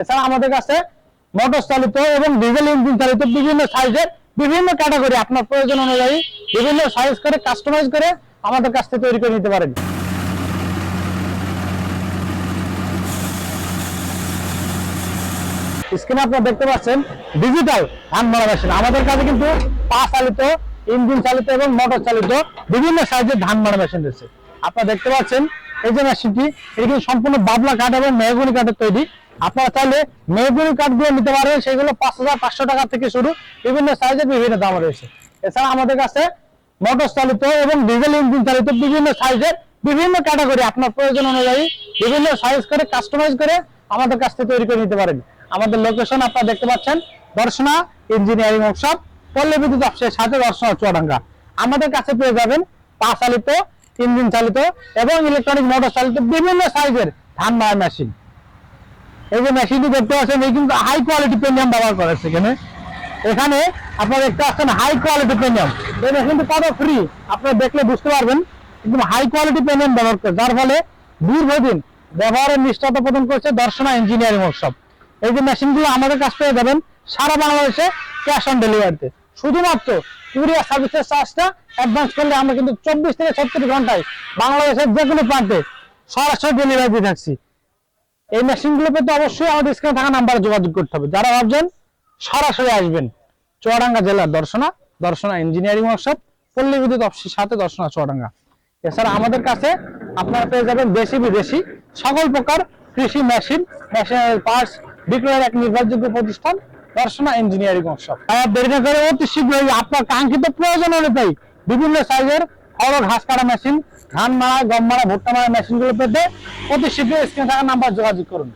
এছাড়া আমাদের কাছে মোটর চালিত এবং ডিজেল ইঞ্জিন চালিত বিভিন্ন সাইজের বিভিন্ন ক্যাটাগরি আপনার প্রয়োজন অনুযায়ী বিভিন্ন সাইজ করে কাস্টমাইজ করে আমাদের কাছ থেকে তৈরি করে নিতে পারেন। স্ক্রিনে আপনারা দেখতে পাচ্ছেন ডিজিটাল ধান মারা মেশিন আমাদের কাছে কিন্তু পা চালিত ইঞ্জিন চালিত এবং মোটর চালিত বিভিন্ন সাইজের ধান মারা মেশিন রয়েছে। আপনারা দেখতে পাচ্ছেন এই যে মেশিনটি এটি সম্পূর্ণ বাবলা কাঠ এবং মেহগুনি কাঠের তৈরি। আপনারা চাইলে মেহগুনি কাঠ দিয়ে নিতে পারবেন, সেগুলো পাঁচ হাজার পাঁচশো টাকা থেকে শুরু। বিভিন্ন সাইজের বিভিন্ন দাম রয়েছে। এছাড়া আমাদের কাছে মোটর চালিত এবং ডিজেল ইঞ্জিন চালিত বিভিন্ন সাইজের বিভিন্ন ক্যাটাগরি আপনার প্রয়োজন অনুযায়ী বিভিন্ন সাইজ করে কাস্টমাইজ করে আমাদের কাছ থেকে তৈরি করে নিতে পারেন। আমাদের লোকেশন আপনারা দেখতে পাচ্ছেন, দর্শনা ইঞ্জিনিয়ারিং ওয়ার্কশপ পল্লী বিদ্যুৎ অফিসের সাথে দর্শনা চুয়াডাঙ্গা। আমাদের কাছে পেয়ে যাবেন পা চালিত, ইঞ্জিন চালিত এবং ইলেকট্রনিক মোটর চালিত বিভিন্ন সাইজের ধান মারা মেশিন এই যে মেশিনটি দেখতে পাচ্ছেন, এই কিন্তু হাই কোয়ালিটি প্রিমিয়াম ব্যবহার করা হচ্ছে এখানে। এখানে আপনারা দেখতে পাচ্ছেন হাই কোয়ালিটি প্রিমিয়াম এই মেশিনটি কত ফ্রি আপনারা দেখলে বুঝতে পারবেন একদম হাই কোয়ালিটি প্রিমিয়াম ব্যবহার করে যার ফলে দীর্ঘদিন ব্যবহারের নিষ্ঠাতা প্রদান করছে দর্শনা ইঞ্জিনিয়ারিং ওয়ার্কশপ এই যে মেশিনগুলো আমাদের কাছ থেকে যাবেন সারা বাংলাদেশে ক্যাশ অন ডেলিভারিতে শুধুমাত্র কুরিয়ার সার্ভিসের চার্জটা অ্যাডভান্স করলে আমরা কিন্তু চব্বিশ থেকে ছত্রিশ ঘন্টায় বাংলাদেশের যে কোনো প্রান্তে সরাসরি ডেলিভারি দিয়ে থাকছি। এই মেশিনগুলো পেতে অবশ্যই আমাদের স্ক্রিনে থাকা নাম্বারে যোগাযোগ করতে হবে। যারা ভাবছেন সরাসরি আসবেন চুয়াডাঙ্গা জেলার দর্শনা দর্শনা ইঞ্জিনিয়ারিং ওয়ার্কশপ পল্লী বিদ্যুৎ অফিসের সাথে দর্শনা চুয়াডাঙ্গা। এছাড়া আমাদের কাছে আপনারা পেয়ে যাবেন দেশি বিদেশি, সকল প্রকার কৃষি মেশিন মেশিনের পার্টস বিক্রয়ের এক নির্ভরযোগ্য প্রতিষ্ঠান, দর্শনা ইঞ্জিনিয়ারিং ওয়ার্কশপ আর দেরি না করে অতি শীঘ্রই আপনার কাঙ্ক্ষিত প্রয়োজন অনুযায়ী বিভিন্ন সাইজের বড় ঘাস কাটা মেশিন ধান মারা, গম মারা, ভুট্টা মারা মেশিনগুলো পেতে অতি শীঘ্রই স্ক্রিনে থাকা নাম্বার যোগাযোগ করুন।